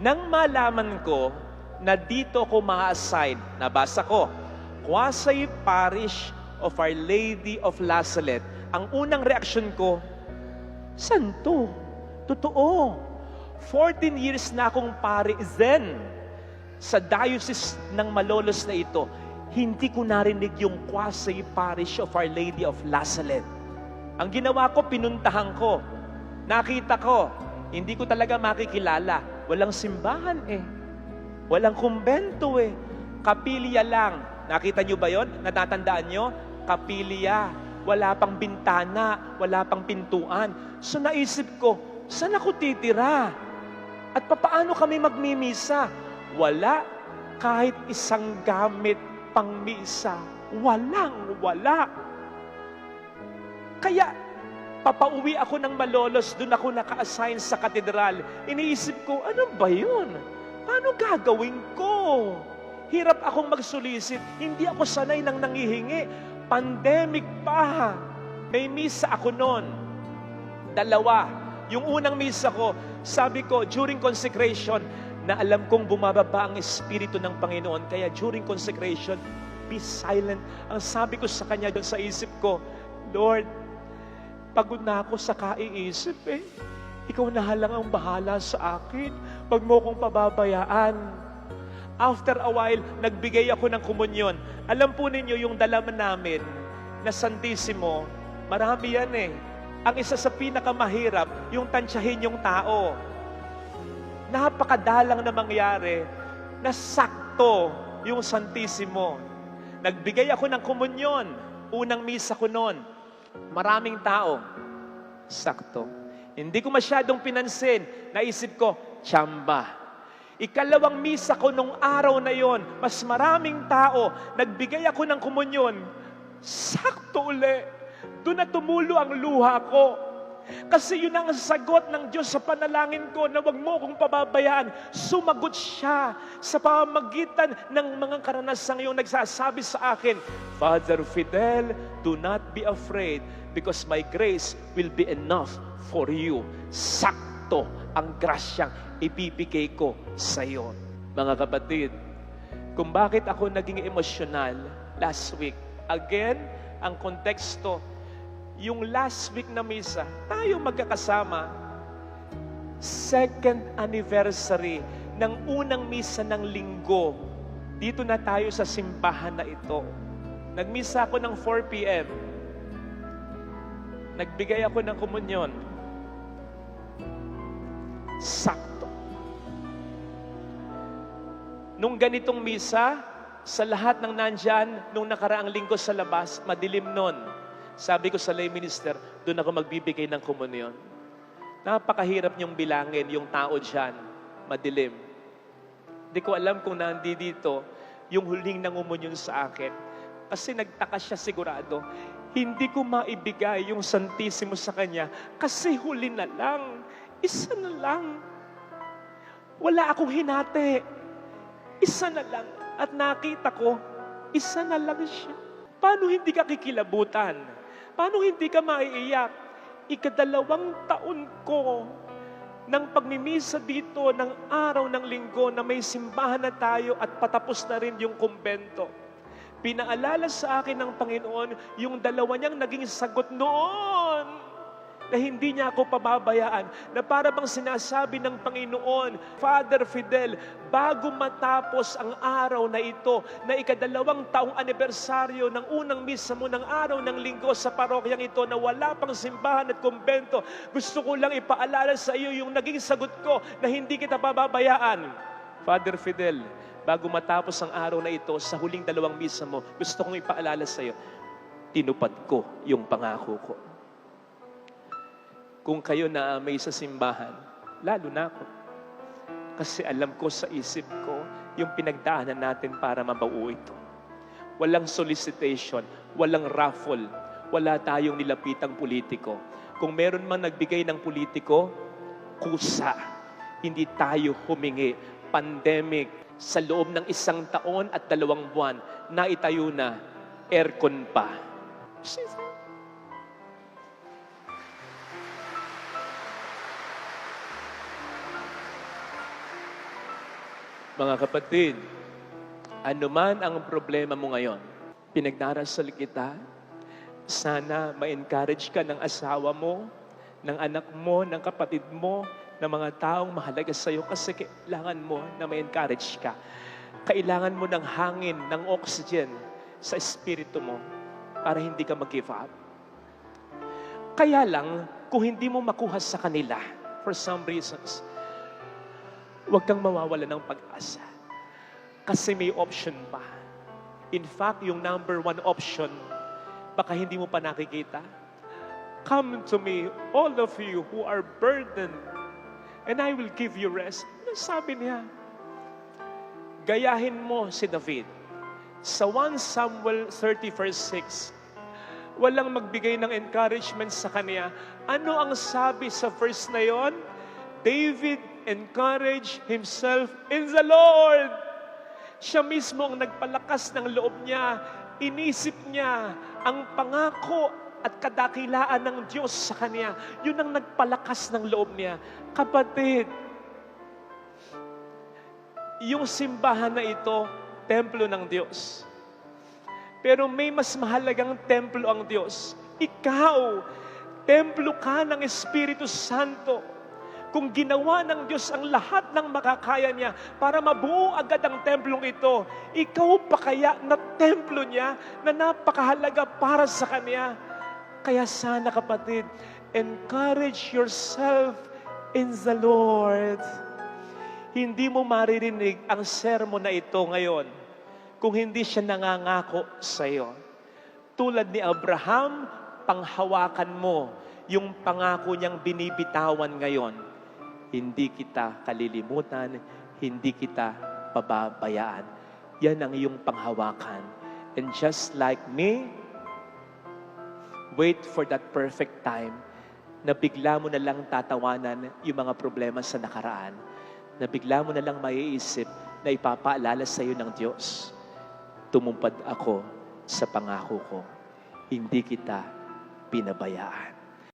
Nang malaman ko na dito ko ma-assign, nabasa ko, Quasay Parish of Our Lady of La Salette, ang unang reaksyon ko, San to? Totoo. 14 years na akong pari Zen sa diocese ng Malolos na ito. Hindi ko narinig yung Quasay Parish of Our Lady of La Salette. Ang ginawa ko, pinuntahan ko. Nakita ko, hindi ko talaga makikilala. Walang simbahan eh. Walang kumbento eh. Kapilya lang. Nakita nyo ba yon? Natatandaan nyo? Kapilya. Wala pang bintana, wala pang pintuan. So naisip ko, saan ako titira? At papaano kami magmimisa? Wala kahit isang gamit pang misa. Walang wala. Kaya, papauwi ako ng Malolos, doon ako naka-assign sa katedral. Iniisip ko, ano ba yun? Paano gagawin ko? Hirap akong magsulisit. Hindi ako sanay nang nangihingi. Pandemic pa. May misa ako noon. Dalawa. Yung unang misa ko, sabi ko, during consecration, na alam kong bumababa ang Espiritu ng Panginoon. Kaya during consecration, be silent. Ang sabi ko sa Kanya doon sa isip ko, Lord, pagod na ako sa kaiisip eh. Ikaw na lang ang bahala sa akin. Huwag mo kong pababayaan. After a while, nagbigay ako ng komunyon. Alam po ninyo yung dalaman namin na Santissimo, marami yan eh. Ang isa sa pinakamahirap, yung tansyahin yung tao. Napakadalang na mangyari na sakto yung Santissimo. Nagbigay ako ng komunyon. Unang misa ko noon. Maraming tao. Sakto. Hindi ko masyadong pinansin. Naisip ko, tsamba. Ikalawang misa ko nung araw na yon, mas maraming tao, nagbigay ako ng komunyon. Sakto uli. Doon na tumulo ang luha ko. Kasi yun ang sagot ng Diyos sa panalangin ko na wag mo kong pababayaan. Sumagot siya sa pamamagitan ng mga karanasang iyong nagsasabi sa akin, Father Fidel, do not be afraid because my grace will be enough for you. Sakto ang grasyang ibibigay ko sa iyo. Mga kapatid, kung bakit ako naging emosyonal last week, again, ang konteksto, yung last week na misa, tayo magkakasama, second anniversary ng unang misa ng linggo. Dito na tayo sa simbahan na ito. Nagmisa ako ng 4 p.m. Nagbigay ako ng komunyon. Sakto. Nung ganitong misa, sa lahat ng nandyan, nung nakaraang linggo sa labas, madilim nun. Sabi ko sa lay minister, doon ako magbibigay ng komunyon. Napakahirap niyong bilangin yung tao dyan, madilim. Hindi ko alam kung nandi dito yung huling nangumunyon sa akin. Kasi nagtaka siya sigurado, hindi ko maibigay yung Santissimo sa kanya kasi huli na lang. Isa na lang. Wala akong hinati. Isa na lang. At nakita ko, isa na lang siya. Paano hindi ka kikilabutan? Paano hindi ka maiiyak? Ikadalawang taon ko ng pagmimisa dito ng araw ng linggo na may simbahan na tayo at patapos na rin yung kumbento. Pinaalala sa akin ng Panginoon yung dalawa niyang naging sagot noon na hindi niya ako pababayaan, na para bang sinasabi ng Panginoon, Father Fidel, bago matapos ang araw na ito, na ikadalawang taong anibersaryo ng unang misa mo ng araw ng linggo sa parokyang ito na wala pang simbahan at kumbento, gusto ko lang ipaalala sa iyo yung naging sagot ko na hindi kita pababayaan. Father Fidel, bago matapos ang araw na ito, sa huling dalawang misa mo, gusto kong ipaalala sa iyo, tinupad ko yung pangako ko. Kung kayo na may sa simbahan, lalo na ako. Kasi alam ko sa isip ko yung pinagdaanan natin para mabawo ito. Walang solicitation, walang raffle, wala tayong nilapitang politiko. Kung meron man nagbigay ng politiko, kusa. Hindi tayo humingi. Pandemic, sa loob ng isang taon at dalawang buwan, naitayo na, aircon pa. Mga kapatid, anuman ang problema mo ngayon, pinagdarasal kita, sana ma-encourage ka ng asawa mo, ng anak mo, ng kapatid mo, ng mga taong mahalaga sa iyo kasi kailangan mo na ma-encourage ka. Kailangan mo ng hangin, ng oxygen sa espiritu mo para hindi ka mag-give up. Kaya lang, kung hindi mo makuha sa kanila, for some reasons, huwag kang mawawala ng pag-asa. Kasi may option pa. In fact, yung number one option, baka hindi mo pa nakikita. Come to me, all of you who are burdened, and I will give you rest. Ano sabi niya? Gayahin mo si David. Sa 1 Samuel 30 verse 6, walang magbigay ng encouragement sa kanya. Ano ang sabi sa verse na yon? David encouraged himself in the Lord. Siya mismo ang nagpalakas ng loob niya. Inisip niya ang pangako at kadakilaan ng Diyos sa kanya. Yun ang nagpalakas ng loob niya. Kapatid, yung simbahan na ito, templo ng Diyos. Pero may mas mahalagang templo ang Diyos. Ikaw, templo ka ng Espiritu Santo. Kung ginawa ng Diyos ang lahat ng makakaya niya para mabuo agad ang templong ito, ikaw pa kaya na templo niya na napakahalaga para sa Kanya? Kaya sana kapatid, encourage yourself in the Lord. Hindi mo maririnig ang sermon na ito ngayon kung hindi siya nangangako sa iyo. Tulad ni Abraham, panghawakan mo yung pangako niyang binibitawan ngayon. Hindi kita kalilimutan, hindi kita pababayaan. Yan ang iyong panghawakan. And just like me, wait for that perfect time na bigla mo na lang tatawanan yung mga problema sa nakaraan. Na bigla mo na lang maiisip na ipapaalala sa iyo ng Diyos. Tumumpad ako sa pangako ko. Hindi kita pinabayaan.